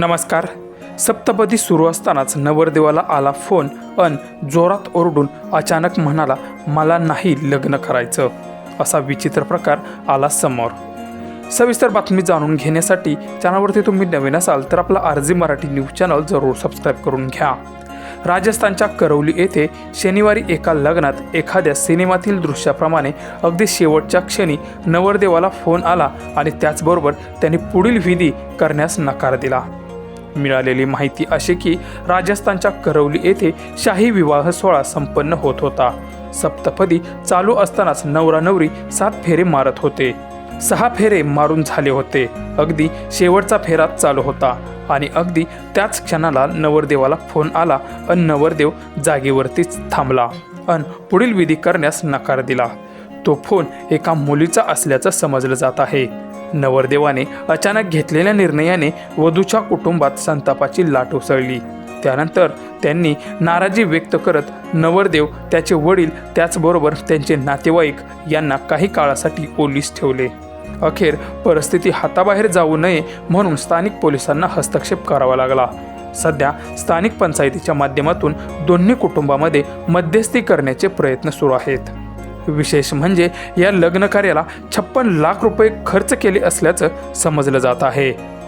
नमस्कार. सप्तपदी सुरू असतानाच नवरदेवाला आला फोन अन जोरात ओरडून अचानक म्हणाला मला नाही लग्न करायचं. असा विचित्र प्रकार आला समोर. सविस्तर बातमी जाणून घेण्यासाठी चॅनलवरती तुम्ही नवीन असाल तर आपला आरजी मराठी न्यूज चॅनल जरूर सबस्क्राईब करून घ्या. राजस्थानच्या करौली येथे शनिवारी एका लग्नात एखाद्या सिनेमातील दृश्याप्रमाणे अगदी शेवटच्या क्षणी नवरदेवाला फोन आला आणि त्याचबरोबर त्यांनी पुढील विधी करण्यास नकार दिला. मिळालेली माहिती अशी की राजस्थानच्या करवली येथे शाही विवाह सोहळा संपन्न होत होता. सप्तपदी चालू असतानाच नवरा नवरी सात फेरे मारत होते. सहा फेरे मारून झाले होते. अगदी शेवटचा फेरा चालू होता आणि अगदी त्याच क्षणाला नवरदेवाला फोन आला अन नवरदेव जागेवरतीच थांबला अन पुढील विधी करण्यास नकार दिला. तो फोन एका मुलीचा असल्याचं समजलं जात आहे. नवरदेवाने अचानक घेतलेल्या निर्णयाने वधूच्या कुटुंबात संतापाची लाट उसळली. त्यानंतर त्यांनी नाराजी व्यक्त करत नवरदेव त्याचे वडील त्याचबरोबर त्यांचे नातेवाईक यांना काही काळासाठी पोलीस ठेवले. अखेर परिस्थिती हाताबाहेर जाऊ नये म्हणून स्थानिक पोलिसांना हस्तक्षेप करावा लागला. सध्या स्थानिक पंचायतीच्या माध्यमातून दोन्ही कुटुंबामध्ये मध्यस्थी करण्याचे प्रयत्न सुरू आहेत. विशेष म्हणजे या लग्न कार्याला छप्पन लाख रुपये खर्च केले असल्याचं समजलं जात आहे.